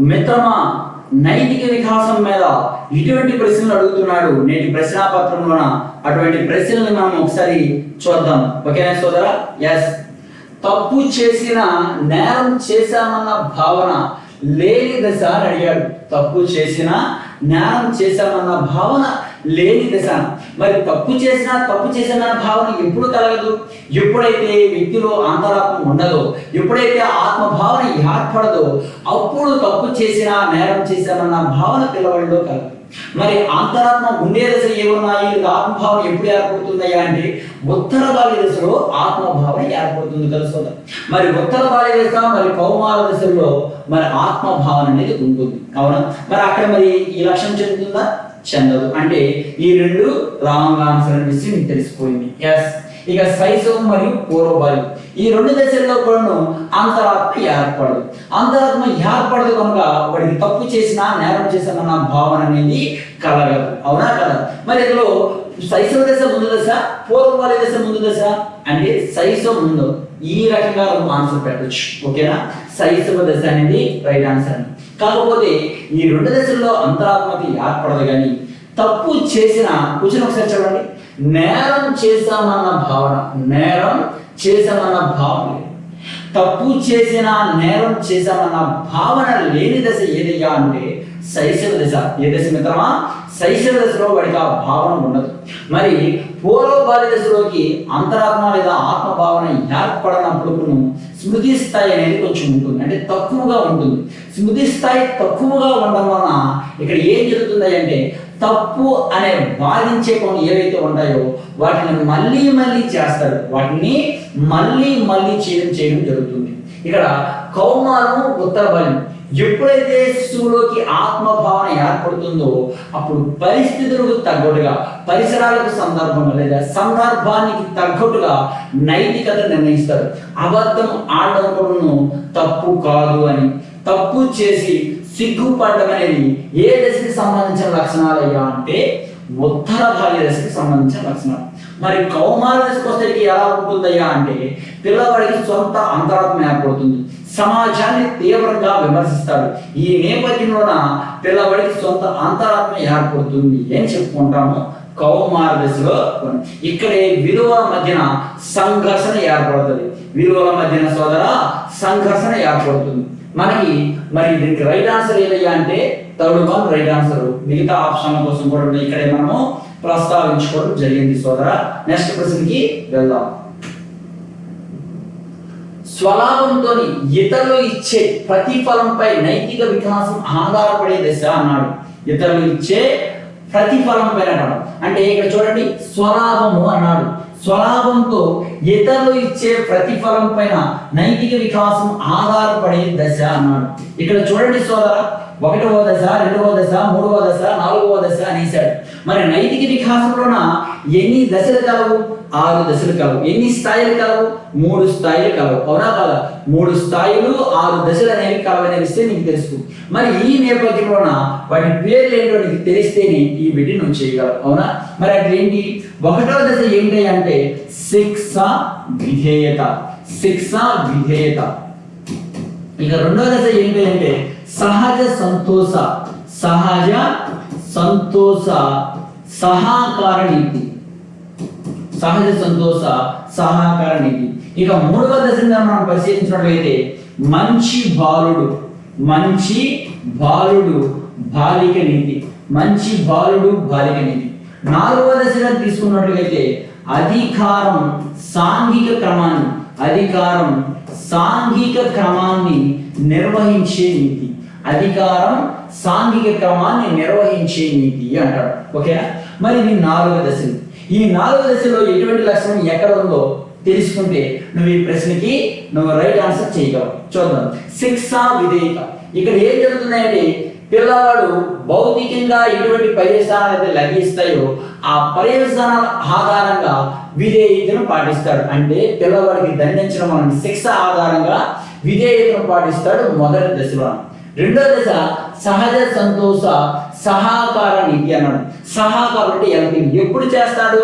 మిత్రమా నైతిక వికాసం మీద ఇటువంటి ప్రశ్నలు అడుగుతున్నాడు నేటి ప్రశ్నాపత్రంలోన. అటువంటి ప్రశ్నలు మనం ఒకసారి చూద్దాం. ఓకేనా సోదరా? ఎస్ తప్పు చేసిన నేరం చేశామన్న భావన లేనిదసారి అడిగాడు. తప్పు చేసిన నేరం చేశామన్న భావన లేని దశ. మరి తప్పు చేసిన తప్పు చేసిన భావన ఎప్పుడు కలగదు? ఎప్పుడైతే వ్యక్తిలో అంతరాత్మ ఉండదో ఎప్పుడైతే ఆత్మభావన ఏర్పడదో అప్పుడు తప్పు చేసినా నేరం చేశామన్న భావన పిల్లవాడిలో కలగదు. మరి అంతరాత్మ ఉండే దశ ఏమున్నాయి? ఆత్మభావం ఎప్పుడు ఏర్పడుతుందయ్యా అంటే ఉత్తర బాల్య దశలో ఆత్మభావం ఏర్పడుతుంది తెలుసుకుందాం మరి ఉత్తర బాల్య దశ మరి కౌమార దశలో మరి ఆత్మభావన అనేది ఉంటుంది. అవునా? మరి అక్కడ మరి ఈ లక్ష్యం చెందుతుందా చెందదు. అంటే ఈ రెండు రాంగ్ ఆన్సర్ అనే మీకు తెలిసిపోయింది. ఎస్ ఇక శైశవం మరియు పూర్వబాల్యం ఈ రెండు దశల్లో కూడాను అంతరాత్మ ఏర్పడదు. అంతరాత్మ ఏర్పడదు కనుక వాడికి తప్పు చేసినా నేరం చేశానన్న భావన అనేది కలగదు. అవునా కదా? మరి ఇందులో శైశవ దశ ముందు దశ పూర్వబాల్య దశ ముందు దశ అంటే శైశవం ముందు. ఈ రకంగా ఆన్సర్ పెట్టచ్చు. ఓకేనా? శైశవ దశ అనేది రైట్ ఆన్సర్ కాకపోతే ఈ రెండు దశల్లో అంతరాత్మకి ఏర్పడదు కానీ తప్పు చేసిన కూర్చొని ఒకసారి చూడండి నేరం చేశామన్న భావన. నేరం చేశామన్న భావన లేదు. తప్పు చేసిన నేరం చేశామన్న భావన లేని దశ ఏదయ్యా అంటే శైశవ దశ. ఏ దశ మిత్రమా? శైశవ దశలో వాడికి ఆ భావన ఉండదు. మరి పూర్వ బాల్య దశలోకి అంతరాత్మ లేదా ఆత్మ భావన ఏర్పడినప్పుడు స్మృతి స్థాయి అనేది కొంచెం ఉంటుంది. అంటే తక్కువగా ఉంటుంది. స్మృతి స్థాయి తక్కువగా ఉండడం వలన ఇక్కడ ఏం జరుగుతుంది అంటే తప్పు అనే బాధించే పనులు ఏవైతే ఉంటాయో వాటిని మళ్ళీ మళ్ళీ చేస్తారు. వాటిని మళ్ళీ మళ్ళీ చేయడం చేయడం జరుగుతుంది. ఇక్కడ కౌమారం ఉత్తర బలి. ఎప్పుడైతే శిశువులోకి ఆత్మభావన ఏర్పడుతుందో అప్పుడు పరిస్థితులకు తగ్గట్టుగా పరిసరాలకు సందర్భంగా లేదా సందర్భానికి తగ్గట్టుగా నైతికత నిర్ణయిస్తారు. అబద్ధం ఆడడం కూడాను తప్పు కాదు అని. తప్పు చేసి సిగ్గుపడడం అనేది ఏ దశకి సంబంధించిన లక్షణాలు అయ్యా అంటే ఉత్తర భార్య దశకి సంబంధించిన లక్షణాలు. మరి కౌమార దశకు వస్తే ఎలా ఉంటుందయ్యా అంటే పిల్లవాడికి సొంత అంతరాత్మ ఏర్పడుతుంది. సమాజాన్ని తీవ్రంగా విమర్శిస్తాడు. ఈ నేపథ్యంలోన పిల్లవాడికి సొంత అంతరాత్మ ఏర్పడుతుంది ఏం చెప్పుకుంటాము కౌమార దశలో. ఇక్కడే విలువల మధ్యన సంఘర్షణ ఏర్పడుతుంది. విలువల మధ్యన సోదర సంఘర్షణ ఏర్పడుతుంది. మనకి మరి దీనికి రైట్ ఆన్సర్ ఏదయ్యా అంటే థర్డ్ వన్ రైట్ ఆన్సర్ మిగతా ఆప్షన్ కోసం కూడా ఇక్కడే మనము ప్రస్తావించుకోవడం జరిగింది సోదర. నెక్స్ట్ క్వశ్చన్కి వెళ్దాం. స్వలాభంతో ఇతరులు ఇచ్చే ప్రతిఫలంపై నైతిక వికాసం ఆధారపడే దశ అన్నాడు. ఇతరులు ఇచ్చే ప్రతిఫలం పైన అన్నాడు. అంటే ఇక్కడ చూడండి స్వలాభము అన్నాడు. స్వలాభంతో ఇతరులు ఇచ్చే ప్రతిఫలం పైన నైతిక వికాసం ఆధారపడే దశ అన్నాడు. ఇక్కడ చూడండి సోదర ఒకటవ దశ రెండవ దశ మూడవ దశ నాలుగవ దశ అనేసాడు మరి నైతిక వికాసంలోన ఎన్ని దశలు కలవు? ఆరు దశలు కలవు. ఎన్ని స్థాయిలు కలవు? మూడు స్థాయిలు కలవు. అవునా కాదా? మూడు స్థాయిలు ఆరు దశలు అనేవి కలవనే విషయం నీకు తెలుసు. మరి ఈ నేపథ్యంలోన వాటి పేర్లు ఏంటో నీకు తెలిస్తేనే ఈ బిడ్డ నువ్వు చేయగలవు. అవునా? మరి అట్లా ఏంటి? ఒకటో దశ ఏంటి అంటే శిక్ష విధేయత. శిక్ష విధేయత. ఇక రెండో దశ ఏంటి అంటే సహజ సంతోష. సహజ సంతోష సహాకార నీతి. సహజ సంతోష సహకార నీతి. ఇక మూడవ దశగా మనం పరిశీలించినట్లయితే మంచి బాలుడు మంచి బాలుడు బాలిక నీతి. మంచి బాలుడు బాలిక నీతి. నాలుగవ దశగా తీసుకున్నట్లయితే అధికారం సాంఘిక క్రమాన్ని అధికారం సాంఘిక క్రమాన్ని నిర్వహించే నీతి. అధికారం సాంఘిక క్రమాన్ని నిర్వహించే నీతి అంటాడు. ఓకేనా? మరి ఇది నాలుగో దశలు. ఈ నాలుగో దశలో ఎటువంటి లక్షణం ఎక్కడ ఉందో తెలుసుకుంటే నువ్వు ఈ ప్రశ్నకి నువ్వు రైట్ ఆన్సర్ చేయగలవు. చూద్దాం. శిక్ష విధేయత. ఇక్కడ ఏం జరుగుతున్నాయంటే పిల్లవాడు భౌతికంగా ఎటువంటి పర్యవసానాలు అయితే లభిస్తాయో ఆ పర్యవసానాల ఆధారంగా విధేయతను పాటిస్తాడు. అంటే పిల్లవాడికి దండించడం అనేది శిక్ష ఆధారంగా విధేయతను పాటిస్తాడు మొదటి దశలో. రెండో దశ సహజ సంతోష సహాకార నిధి అన్నాడు. సహాకారం అంటే ఎవరి ఎప్పుడు చేస్తాడు?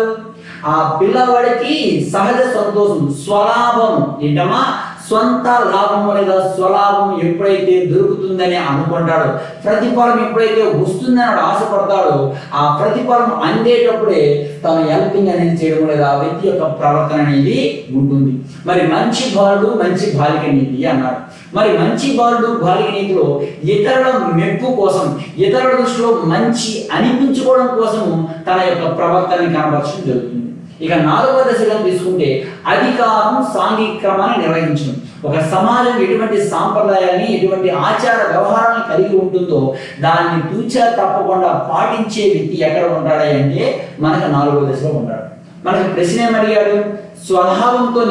ఆ పిల్లవాడికి సహజ సంతోషం స్వలాభం ఏంటమ్మా? సొంత లాభము లేదా స్వలాభం ఎప్పుడైతే దొరుకుతుందని అనుకుంటాడో. ప్రతిఫలం ఎప్పుడైతే వస్తుందని ఆశపడతాడో ఆ ప్రతిఫలం అందేటప్పుడే తను హెల్పింగ్ అనేది చేయడం లేదా వ్యక్తి యొక్క ప్రవర్తన అనేది ఉంటుంది. మరి మంచి బాలుడు మంచి బాలిక నీతి అన్నారు మరి మంచి బాలుడు బాలినీతిలో ఇతరుల మెప్పు కోసం ఇతరుల దృష్టిలో మంచి అనిపించుకోవడం కోసం తన యొక్క ప్రవర్తనని కనబరచడం జరుగుతుంది. ఇక నాలుగవ దశగా తీసుకుంటే అధికారం సాంఘిక క్రమాన్ని నిర్వహించడం. ఒక సమాజం ఎటువంటి సాంప్రదాయాన్ని ఎటువంటి ఆచార వ్యవహారాన్ని కలిగి ఉంటుందో దాన్ని తూచా తప్పకుండా పాటించే వ్యక్తి ఎక్కడ ఉంటాడు అంటే మనకు నాలుగో దశలో ఉంటాడు. మనకు ప్రశ్న ఏమడిగాడు స్వభావంతో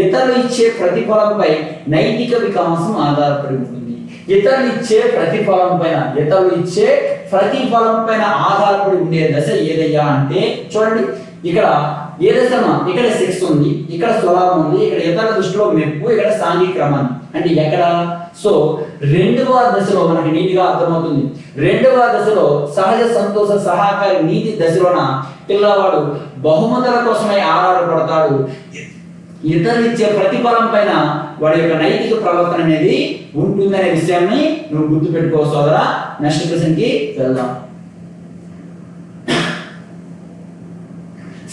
ఇతరులు ఇచ్చే ప్రతిఫలంపై నైతిక వికాసం ఆధారపడి ఉంటుంది. ఇతరులు ఇచ్చే ప్రతిఫలం పైన ఇతరులు ఇచ్చే ప్రతిఫలం పైన ఆధారపడి ఉండే దశ ఏదయ్యా అంటే చూడండి ఇక్కడ ఏ దశమా ఇక్కడ సెక్స్ ఉంది ఇక్కడ స్వలాభం ఉంది ఇక్కడ ఇతర దృష్టిలో మెప్పు ఇక్కడ సాంఘిక్రమం అంటే ఎక్కడ? సో రెండవ దశలో మనకి నీటిగా అర్థమవుతుంది. రెండవ దశలో సహజ సంతోష సహకారి నీతి దశలోన పిల్లవాడు బహుమతుల కోసమై ఆధారపడతాడు ఇతరులిచ్చే ప్రతిఫలం పైన వాడి యొక్క నైతిక ప్రవర్తన అనేది ఉంటుందనే విషయాన్ని నువ్వు గుర్తుపెట్టుకో సోదరా. నెక్స్ట్ క్వశ్చన్కి వెళ్దాం.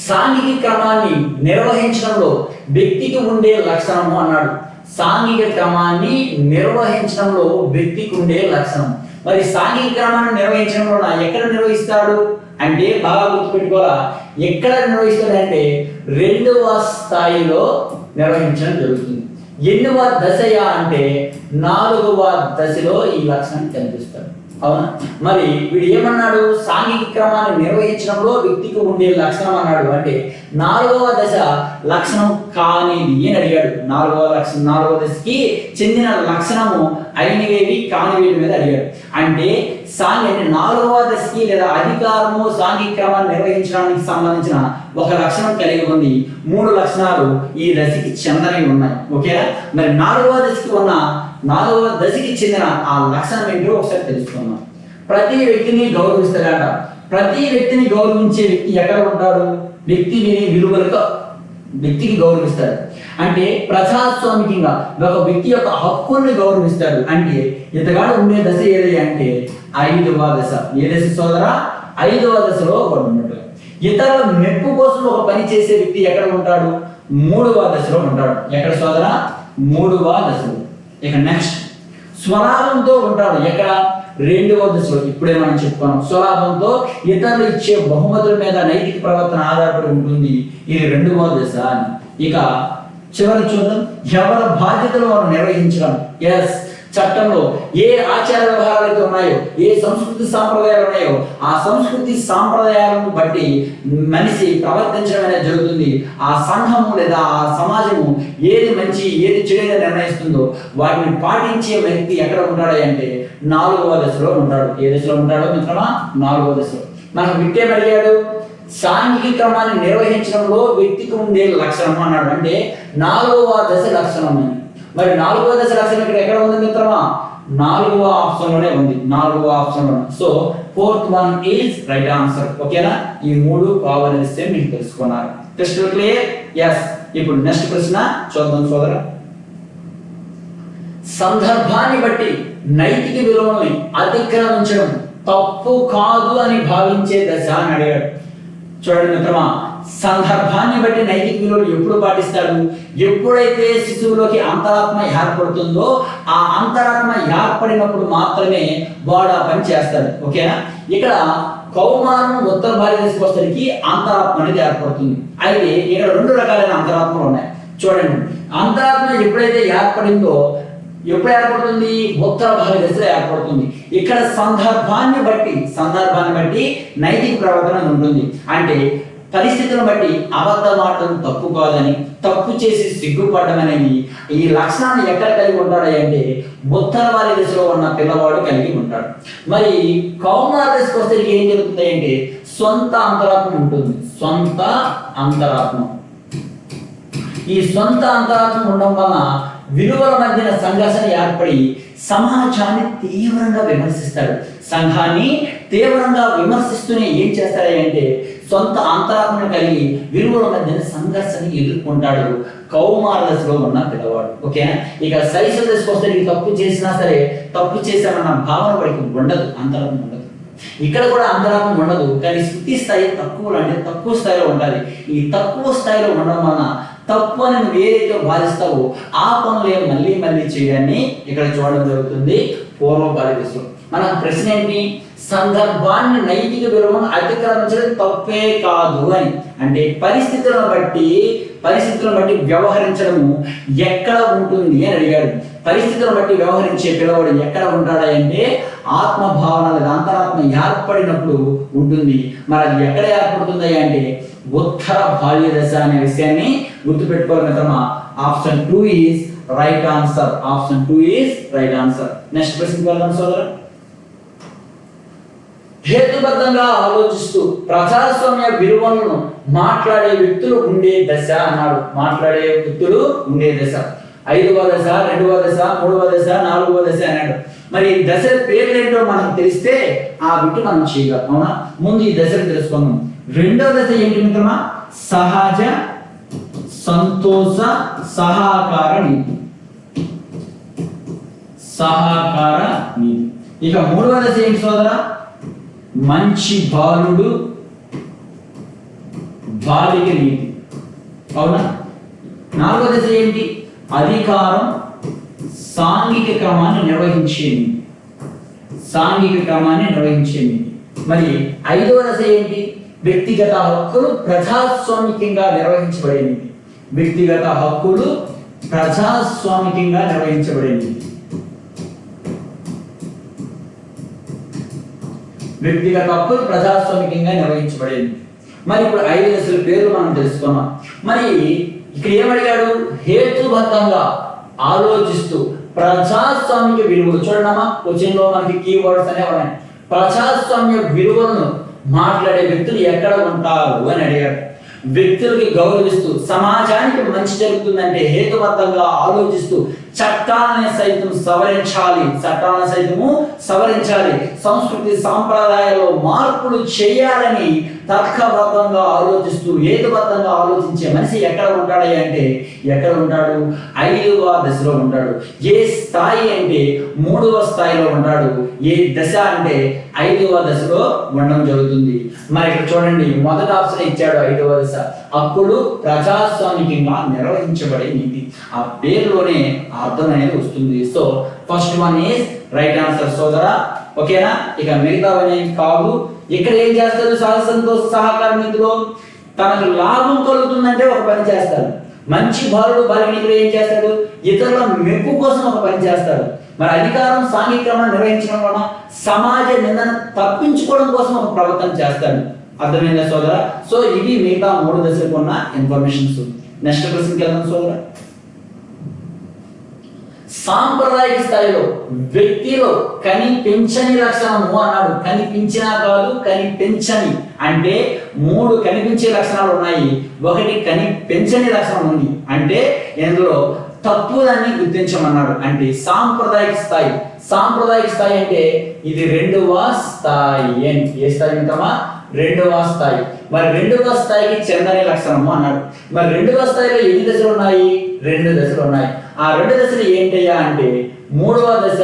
సాంఘిక క్రమాన్ని నిర్వహించడంలో వ్యక్తికి ఉండే లక్షణము అన్నాడు. సాంఘిక క్రమాన్ని నిర్వహించడంలో వ్యక్తికి ఉండే లక్షణం. మరి సాంఘిక క్రమాన్ని నిర్వహించడంలో ఎక్కడ నిర్వహిస్తాడు? అంటే బాగా గుర్తుపెట్టుకోవాలా? ఎక్కడ నిర్వహిస్తాడంటే రెండవ స్థాయిలో నిర్వహించడం జరుగుతుంది. ఎన్నవ దశయా అంటే నాలుగవ దశలో ఈ లక్షణం కనిపిస్తాడు. అవునా? మరి వీడు ఏమన్నాడు? సాంఘిక క్రమాన్ని నిర్వహించడంలో వ్యక్తికి ఉండే లక్షణం అన్నాడు అంటే నాలుగవ దశ లక్షణం కానిది అని అడిగాడు. నాలుగవ లక్షణం నాలుగవ దశకి చెందిన లక్షణము అయినవేవి కానివేవి మీద అడిగాడు. అంటే సాంఘి అంటే నాలుగవ దశకి లేదా అధికారము సాంఘిక క్రమాన్ని నిర్వహించడానికి సంబంధించిన ఒక లక్షణం కలిగి ఉంది. మూడు లక్షణాలు ఈ దశకి చెందనివి ఉన్నాయి. ఓకేనా? మరి నాలుగవ దశకి ఉన్న నాలుగవ దశకి చెందిన ఆ లక్షణం ఏంటో ఒకసారి తెలుసుకుందాం. ప్రతి వ్యక్తిని గౌరవిస్తాడట ప్రతి వ్యక్తిని గౌరవించే వ్యక్తి ఎక్కడ ఉంటాడు? వ్యక్తి విని విలువలకు వ్యక్తికి గౌరవిస్తాడు. అంటే ప్రజాస్వామికంగా ఒక వ్యక్తి యొక్క హక్కుల్ని గౌరవిస్తాడు. అంటే ఇతగాడు ఉండే దశ ఏది అంటే ఐదవ దశ. ఏ దశ సోదరా? ఐదవ దశలో ఒకడు ఉన్నాడు ఇతరుల మెప్పు కోసం ఒక పని చేసే వ్యక్తి ఎక్కడ ఉంటాడు? మూడవ దశలో ఉంటాడు. ఎక్కడ సోదరా? మూడవ దశలో. ఇక నెక్స్ట్ స్వలాభంతో ఉంటాడు. ఎక్కడ? రెండవ దశలో. ఇప్పుడే మనం చెప్పుకున్నాం. స్వలాభంతో ఇతరులు ఇచ్చే బహుమతుల మీద నైతిక ప్రవర్తన ఆధారపడి ఉంటుంది. ఇది రెండవ దశ అని. ఇక చివరి చూద్దాం. ఎవరి బాధ్యతలు వారు నిర్వహించడం? ఎస్ చట్టంలో ఏ ఆచార వ్యవహారాలు అయితే ఉన్నాయో ఏ సంస్కృతి సాంప్రదాయాలు ఉన్నాయో ఆ సంస్కృతి సాంప్రదాయాలను బట్టి మనిషి ప్రవర్తించడం అనేది జరుగుతుంది. ఆ సంఘము లేదా ఆ సమాజము ఏది మంచి ఏది చెడుగా నిర్ణయిస్తుందో వాటిని పాటించే వ్యక్తి ఎక్కడ ఉంటాడు అంటే నాలుగవ దశలో ఉంటాడు. ఏ దశలో ఉంటాడో మిత్రమా? నాలుగవ దశలో. మనకు విట్టే అడిగాడు సాంఘిక క్రమాన్ని నిర్వహించడంలో వ్యక్తికి ఉండే లక్షణం అన్నాడు. అంటే నాలుగవ దశ లక్షణం అని. మరి నాలుగవ దశ లక్షణం ఇక్కడ ఎక్కడ ఉంది మిత్రమా? నాలుగవ ఆప్షన్లోనే ఉంది. నాలుగవ ఆప్షన్లో so fourth one is right answer. ఓకేనా? ఈ మూడు కావాలని మీరు తెలుసుకున్నారు. క్రిస్టల్ క్లియర్ ఎస్ ఇప్పుడు నెక్స్ట్ ప్రశ్న చూద్దాం సోదర. సందర్భాన్ని బట్టి నైతిక విలువల్ని అతిక్రమించడం తప్పు కాదు అని భావించే దశ అని అడిగాడు. చూడండి మిత్రమా సందర్భాన్ని బట్టి నైతిక విలువలు ఎప్పుడు పాటిస్తాడు ఎప్పుడైతే శిశువులోకి అంతరాత్మ ఏర్పడుతుందో ఆ అంతరాత్మ ఏర్పడినప్పుడు మాత్రమే వాడు ఆ పని చేస్తాడు. ఓకేనా? ఇక్కడ కౌమారం ఉత్తర భారతదేశం వచ్చేసరికి అంతరాత్మ అనేది ఏర్పడుతుంది. అయితే ఇక్కడ రెండు రకాలైన అంతరాత్మలు ఉన్నాయి. చూడండి. అంతరాత్మ ఎప్పుడైతే ఏర్పడిందో ఎప్పుడు ఏర్పడుతుంది? ఉత్తర భారతదేశంలో ఏర్పడుతుంది. ఇక్కడ సందర్భాన్ని బట్టి సందర్భాన్ని బట్టి నైతిక ప్రవర్తన ఉంటుంది. అంటే పరిస్థితులను బట్టి అబద్ధం ఆడటం తప్పు కాదని తప్పు చేసి సిగ్గుపడడం ఈ లక్షణాన్ని ఎక్కడ కలిగి ఉంటాడు అంటే ఉత్తర దశలో ఉన్న పిల్లవాడు కలిగి ఉంటాడు. మరి కౌమార దశకు వస్తే ఏం జరుగుతుంది అంటే సొంత అంతరాత్మ ఉంటుంది. సొంత అంతరాత్మ. ఈ సొంత అంతరాత్మ ఉండడం వలన విలువల మధ్యన సంఘర్షణ ఏర్పడి సమాజాన్ని తీవ్రంగా విమర్శిస్తాడు సంఘాన్ని తీవ్రంగా విమర్శిస్తూనే ఏం చేస్తాడు అంటే సొంత అంతరాత్మను కలిగి విలువల మధ్యన సంఘర్షణ ఎదుర్కొంటాడు. కౌమార దశలో ఉన్న పిల్లవాడు. ఓకే ఇక శైశవ దశకు వస్తే నీకు తప్పు చేసినా సరే తప్పు చేశామన్న భావన వాడికి ఉండదు అంతరాత్మ ఉండదు. ఇక్కడ కూడా అంతరాత్మ ఉండదు కానీ శుద్ధి స్థాయి తక్కువ అంటే తక్కువ స్థాయిలో ఉండాలి. ఈ తక్కువ స్థాయిలో ఉండడం వలన తప్పు అని నువ్వు ఏదైతే భావిస్తావో ఆ పనులే మళ్ళీ మళ్ళీ చేయడాన్ని ఇక్కడ చూడడం జరుగుతుంది పూర్వకాలి విషయం. మన ప్రశ్న ఏంటి? సందర్భాన్ని నైతిక విలువను అతిక్రమించడం తప్పే కాదు అని. అంటే పరిస్థితులను బట్టి పరిస్థితులను బట్టి వ్యవహరించడము ఎక్కడ ఉంటుంది అని అడిగాడు. పరిస్థితులను బట్టి వ్యవహరించే పిల్లవాడు ఎక్కడ ఉంటాడా అంటే ఆత్మభావన లేదా అంతరాత్మ ఏర్పడినప్పుడు ఉంటుంది. మరి అది ఎక్కడ ఏర్పడుతుంది అంటే ఉత్తర బాల్య దశ అనే విషయాన్ని గుర్తుపెట్టుకోవాలి మిత్రమా option two is right answer option two is right answer next ప్రశ్న వెళ్దాం సోదరు? హేతుబద్ధంగా ఆలోచిస్తూ ప్రజాస్వామ్య విలువలను మాట్లాడే వ్యక్తులు ఉండే దశ అన్నాడు. మాట్లాడే వ్యక్తులు ఉండే దశ. ఐదవ దశ రెండవ దశ మూడవ దశ నాలుగవ దశ అన్నాడు. మరి ఈ దశల పేర్లు ఏంటో మనం తెలిస్తే ఆ బిట్టు మనం చేయగలం అవునా? ముందు ఈ దశలు తెలుసుకుందాం. రెండవ దశ ఏంటి మిత్రమా? సహజ సంతోష సహకార నీతి. సహకార నీతి. ఇక మూడవ దశ ఏంటి సోదరా? మంచి బాలుడు బాలిక నీతి. అవునా? నాలుగవ దశ ఏంటి? అధికారం సాంఘిక క్రమాన్ని నిర్వహించేది సాంఘిక క్రమాన్ని నిర్వహించేది మరి ఐదవ దశ ఏంటి? వ్యక్తిగత హక్కులు ప్రజాస్వామికంగా నిర్వహించబడింది వ్యక్తిగత హక్కులు ప్రజాస్వామికంగా నిర్వహించబడింది వ్యక్తిగత హక్కులు ప్రజాస్వామికంగా నిర్వహించబడింది మరి ఇప్పుడు ఐదు దశల పేర్లు మనం తెలుసుకున్నాం మరి ఇక్కడ ఏమడిగాడు? హేతుబద్ధంగా ఆలోచిస్తూ ప్రజాస్వామిక విలువలు చూడమ్మా క్వశ్చన్ మనకి కీవర్డ్స్ అనే ఉన్నాయి. ప్రజాస్వామ్య విలువలను మాట్లాడే వ్యక్తులు ఎక్కడ ఉంటారు అని అడిగాడు. వ్యక్తులకి గౌరవిస్తూ సమాజానికి మంచి జరుగుతుందంటే హేతుబద్ధంగా ఆలోచిస్తూ చట్టాలని సైతం సవరించాలి. చట్టాలను సైతము సవరించాలి. సంస్కృతి సాంప్రదాయాల్లో మార్పులు చేయాలని తర్కబద్ధంగా ఆలోచిస్తూ హేతుబద్ధంగా ఆలోచించే మనిషి ఎక్కడ ఉంటాడు అంటే ఎక్కడ ఉంటాడు? ఐదవ దశలో ఉంటాడు. ఏ స్థాయి అంటే మూడవ స్థాయిలో ఉంటాడు? ఏ దశ అంటే ఐదవ దశలో ఉండడం జరుగుతుంది. మరి ఇక్కడ చూడండి మొదటి ఆప్షన్ ఇచ్చాడు ఐదవ దశ. అప్పుడు ప్రజాస్వామికంగా నిర్వహించబడే నీతి. ఆ పేరులోనే అర్థం అనేది వస్తుంది. So first one is right answer సోదరా. ఓకేనా? ఇక మిగతావన్నీ కావు ఇక్కడ ఏం చేస్తారు సహసంతో సహకార ఇందులో. తనకు లాభం కలుగుతుందంటే ఒక పని చేస్తారు మంచి బాలుడు బాలికలు ఏం చేస్తాడు? ఇతరుల మెప్పు కోసం ఒక పని చేస్తాడు. మరి అధికారం సాంఘిక్రమాన్ని నిర్వహించడం వలన సమాజ నిందను తప్పించుకోవడం కోసం ఒక ప్రవర్తన చేస్తాడు. అర్థమైందా సోదరా? సో ఇవి మిగతా మూడు దశలకు ఉన్న ఇన్ఫర్మేషన్స్ నెక్స్ట్ క్వశ్చన్కి వెళ్దాం సోదరా. సాంప్రదాయిక స్థాయిలో వ్యక్తిలో కనిపించని లక్షణము అన్నాడు. కనిపించినా కాదు కనిపించని అంటే మూడు కనిపించే లక్షణాలు ఉన్నాయి. ఒకటి కనిపించని లక్షణం ఉంది. అంటే ఇందులో తప్పుదని గుర్తించమన్నాడు. అంటే సాంప్రదాయిక స్థాయి. సాంప్రదాయిక స్థాయి అంటే ఇది రెండవ స్థాయి ఏ స్థాయి ఉంటామా? రెండవ స్థాయి. మరి రెండవ స్థాయికి చెందని లక్షణము అన్నాడు. మరి రెండవ స్థాయిలో ఎన్ని దశలు ఉన్నాయి? రెండు దశలు ఉన్నాయి. ఆ రెండు దశలు ఏంటయ్యా అంటే మూడవ దశ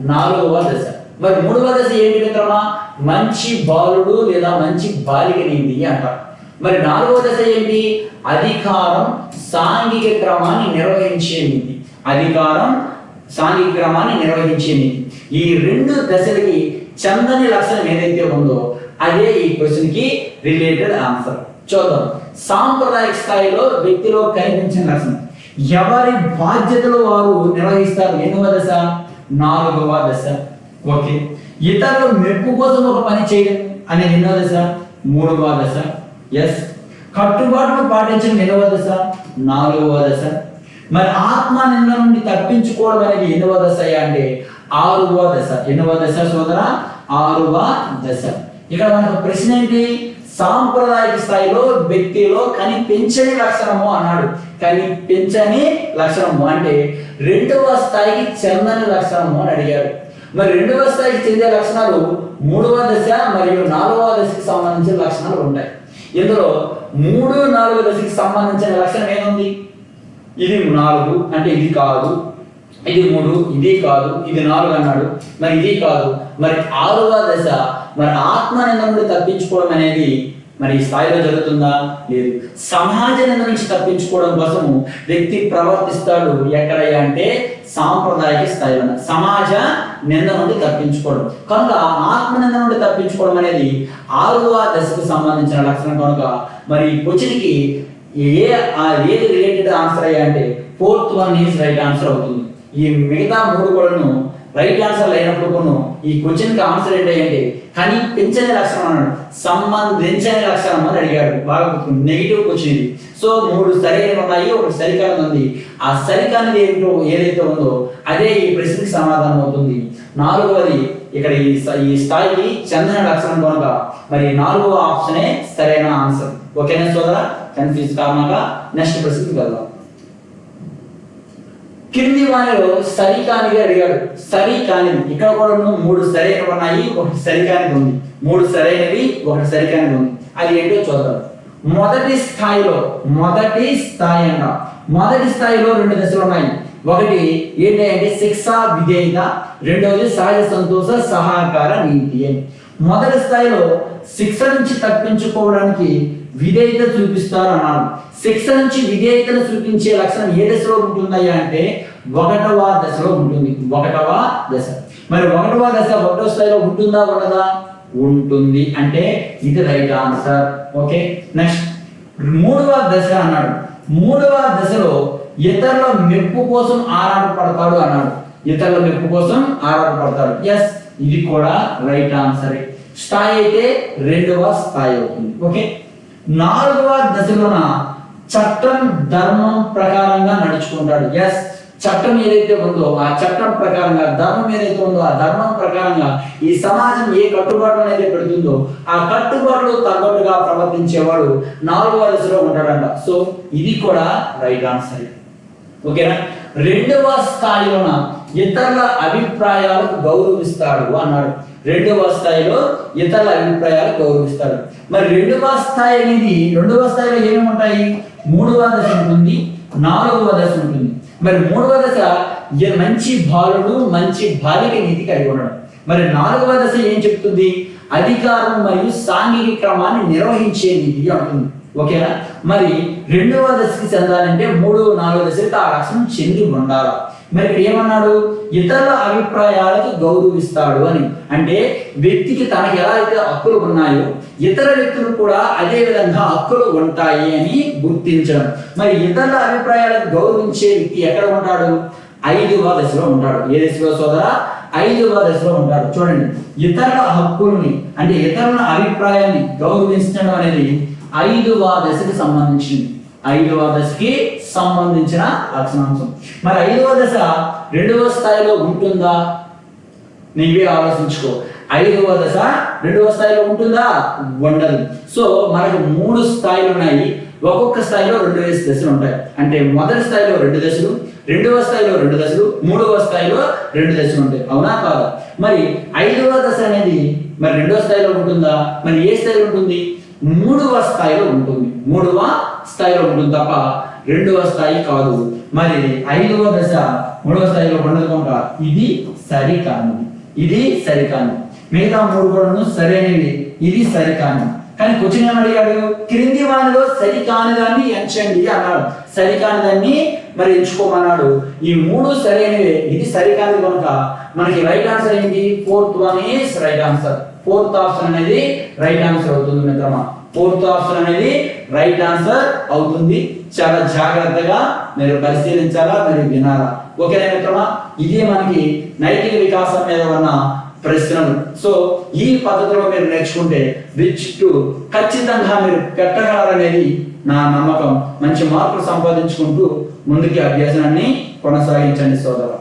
నాలుగవ దశ. మరి మూడవ దశ ఏంటి మిత్రమా? మంచి బాలుడు లేదా మంచి బాలికనేది అంటారు. మరి నాలుగవ దశ ఏంటి? అధికారం సాంఘిక క్రమాన్ని నిర్వహించే నీతి అధికారం సాంఘిక క్రమాన్ని నిర్వహించే నీతి ఈ రెండు దశలకి చందని లక్షణం ఏదైతే ఉందో అదే ఈ క్వశ్చన్కి రిలేటెడ్ ఆన్సర్ చూద్దాం. సాంప్రదాయక స్థాయిలో వ్యక్తిలో కనిపించిన లక్షణం. ఎవరి బాధ్యతలు వారు నిర్వహిస్తారు? ఎన్నవ దశ నాలుగవ దశ. ఓకే. ఇతరుల మెప్పు కోసం ఒక పని చేయడం. అనే ఎన్నో దశ మూడవ దశ. ఎస్ కట్టుబాటును పాటించడం ఎన్నవ దశ నాలుగవ దశ. మరి ఆత్మ నిన్న నుండి తప్పించుకోవడం అనేది ఎన్నవ దశ అంటే ఆరువ దశ. ఎన్నవ దశ సోదర ఆరువ దశ. ఇక్కడ మనకు ప్రశ్న ఏంటి? సాంప్రదాయ స్థాయిలో వ్యక్తిలో కనిపించని లక్షణము అన్నాడు. కనిపించని లక్షణము అంటే రెండవ స్థాయికి చెందని లక్షణము అని అడిగాడు. మరి రెండవ స్థాయికి చెందే లక్షణాలు మూడవ దశ మరియు నాలుగవ దశకి సంబంధించిన లక్షణాలు ఉంటాయి. ఇందులో మూడు నాలుగు దశకి సంబంధించిన లక్షణం ఏముంది? ఇది నాలుగు అంటే ఇది కాదు. ఇది మూడు ఇది కాదు. ఇది నాలుగు అన్నాడు. మరి ఇది కాదు. మరి ఆరవ దశ మరి ఆత్మ నింద నుండి తప్పించుకోవడం అనేది మరి ఈ స్థాయిలో జరుగుతుందా? లేదు. సమాజ నింద నుంచి తప్పించుకోవడం కోసము వ్యక్తి ప్రవర్తిస్తాడు. ఎక్కడయ్యా అంటే సాంప్రదాయక స్థాయిలో సమాజ నింద నుండి తప్పించుకోవడం. కనుక ఆత్మ నింద నుండి తప్పించుకోవడం అనేది ఆరవ దశకు సంబంధించిన లక్షణం కనుక మరి క్వశ్చన్కి ఏ ఆ ఏది రిలేటెడ్ ఆన్సర్ అయ్యా అంటే fourth one is right answer అవుతుంది. ఈ మిగతా మూడు కూడాను రైట్ ఆన్సర్ అయినప్పుడు కొను. ఈ క్వశ్చన్కి ఆన్సర్ ఏంటంటే కానీ పెంచని లక్షణం అన్నాడు. సంబంధించని లక్షణం అని అడిగాడు. బాగా నెగిటివ్ క్వశ్చన్ ఇది. సో మూడు సరైనవి ఉన్నాయి ఒకటి సరికాలం ఉంది. ఆ సరికానిది ఏంటో ఏదైతే ఉందో అదే ఈ ప్రశ్నకి సమాధానం అవుతుంది. నాలుగవది ఇక్కడ ఈ ఈ స్థాయికి చెందిన లక్షణం కనుక మరి నాలుగవ ఆప్షనే సరైన ఆన్సర్. ఓకేనా సోదరా? కన్ఫ్యూజ్ కారణంగా నెక్స్ట్ ప్రశ్నకి వెళ్దాం. కింది వానిలో సరికానిగా అడిగాడు. సరికానిది ఇక్కడ కూడా మూడు సరైనవి ఉన్నాయి? ఒకటి సరికానిది ఉంది. మూడు సరైనవి ఒకటి సరికానిది ఉంది. అది ఏంటో చూద్దాం. మొదటి స్థాయిలో మొదటి స్థాయి అంట మొదటి స్థాయిలో రెండు దశలు ఉన్నాయి. ఒకటి ఏంటంటే అంటే శిక్ష విధేయత రెండవది సహజ సంతోష సహకార నీతి. అని మొదటి స్థాయిలో శిక్ష నుంచి తప్పించుకోవడానికి విధేయత చూపిస్తారు అన్నాను. శిక్ష నుంచి విధేయతను చూపించే లక్షణం ఏ దశలో ఉంటుందయ్యా అంటే ఒకటవ దశలో ఉంటుంది. ఒకటవ దశ. మరి ఒకటవ దశ ఒకటో స్థాయిలో ఉంటుందా ఉండదా? ఉంటుంది. అంటే ఇది రైట్ ఆన్సర్ ఓకే నెక్స్ట్ మూడవ దశ అన్నాడు. మూడవ దశలో ఇతరుల మెప్పు కోసం ఆరాటపడతాడు అన్నాడు. ఇతరుల మెప్పు కోసం ఆరాటపడతాడు. ఎస్ ఇది కూడా రైట్ ఆన్సర్ స్థాయి అయితే రెండవ స్థాయి అవుతుంది. ఓకే నాలుగవ దశలోన చట్టం ధర్మం ప్రకారంగా నడుచుకుంటాడు. ఎస్ చట్టం ఏదైతే ఉందో ఆ చట్టం ప్రకారంగా ధర్మం ఏదైతే ఉందో ఆ ధర్మం ప్రకారంగా ఈ సమాజం ఏ కట్టుబాటు అయితే పెడుతుందో ఆ కట్టుబాట్లు తగ్గట్టుగా ప్రవర్తించేవాడు నాలుగవ దశలో ఉంటాడంట. సో ఇది కూడా రైట్ ఆన్సర్ ఓకేనా రెండవ స్థాయిలోన ఇతరుల అభిప్రాయాలకు గౌరవిస్తాడు అన్నాడు. రెండవ స్థాయిలో ఇతరుల అభిప్రాయాలు గౌరవిస్తారు. మరి రెండవ స్థాయి అనేది రెండవ స్థాయిలో ఏమేమి ఉంటాయి? మూడవ దశ ఉంటుంది నాలుగవ దశ ఉంటుంది. మరి మూడవ దశ మంచి బాలుడు మంచి బాలిక నీతి కలిగి ఉండడం. మరి నాలుగవ దశ ఏం చెప్తుంది? అధికారం మరియు సాంఘిక క్రమాన్ని నిర్వహించే నీతి అంటుంది. ఓకేనా? మరి రెండవ దశకి చెందాలంటే మూడవ నాలుగో దశలకు ఆ లక్షణం చెంది ఉండాలి? మరి ఇక్కడ ఏమన్నాడు? ఇతరుల అభిప్రాయాలకు గౌరవిస్తాడు అని. అంటే వ్యక్తికి తనకి ఎలా అయితే హక్కులు ఉన్నాయో ఇతర వ్యక్తులు కూడా అదే విధంగా హక్కులు ఉంటాయి అని గుర్తించడం. మరి ఇతరుల అభిప్రాయాలకు గౌరవించే వ్యక్తి ఎక్కడ ఉంటాడు? ఐదవ దశలో ఉంటాడు. ఏ దశలో సోదరా? ఐదవ దశలో ఉంటాడు. చూడండి ఇతరుల హక్కుల్ని అంటే ఇతరుల అభిప్రాయాన్ని గౌరవించడం అనేది ఐదవ దశకు సంబంధించింది. ఐదవ దశకి సంబంధించిన లక్షణాంశం. మరి ఐదవ దశ రెండవ స్థాయిలో ఉంటుందా? నీవే ఆలోచించుకో. ఐదవ దశ రెండవ స్థాయిలో ఉంటుందా? ఉండదు. సో మనకు మూడు స్థాయిలు ఉన్నాయి. ఒక్కొక్క స్థాయిలో రెండు వేసి దశలు ఉంటాయి. అంటే మొదటి స్థాయిలో రెండు దశలు రెండవ స్థాయిలో రెండు దశలు మూడవ స్థాయిలో రెండు దశలు ఉంటాయి. అవునా కాదా? మరి ఐదవ దశ అనేది మరి రెండవ స్థాయిలో ఉంటుందా? మరి ఏ స్థాయిలో ఉంటుంది? మూడవ స్థాయిలో ఉంటుంది. మూడవ స్థాయిలో ఉంటుంది తప్ప రెండవ స్థాయి కాదు. మరి ఐదవ దశ మూడవ స్థాయిలో ఉండదు కనుక ఇది సరికాను ఇది సరికాను మిగతా మూడు కూడా సరైనవి. ఇది సరికాను కానీ క్వశ్చన్ ఏమడిగాడు క్రింది వానిలో సరికాని దాన్ని ఎంచండి అన్నాడు. సరికాని దాన్ని మరి ఎంచుకోమన్నాడు. ఈ మూడు సరైనవే. ఇది సరికాని కనుక మనకి రైట్ ఆన్సర్ ఏంటి? Fourth one is right answer fourth option అనేది రైట్ ఆన్సర్ అవుతుంది మిత్రమా. ఫోర్త్ ఆప్షన్ అనేది రైట్ ఆన్సర్ అవుతుంది. చాలా జాగ్రత్తగా మీరు పరిశీలించాలా మీరు వినాలా. ఓకేనా మిత్రమా? ఇది మనకి నైతిక వికాసం మీద ఉన్న ప్రశ్నలు. సో ఈ పద్ధతిలో మీరు నేర్చుకుంటే రిచ్ టు ఖచ్చితంగా మీరు పెట్టగలరనేది నా నమ్మకం. మంచి మార్కులు సంపాదించుకుంటూ ముందుకి అభ్యాసనాన్ని కొనసాగించండి సోదరా.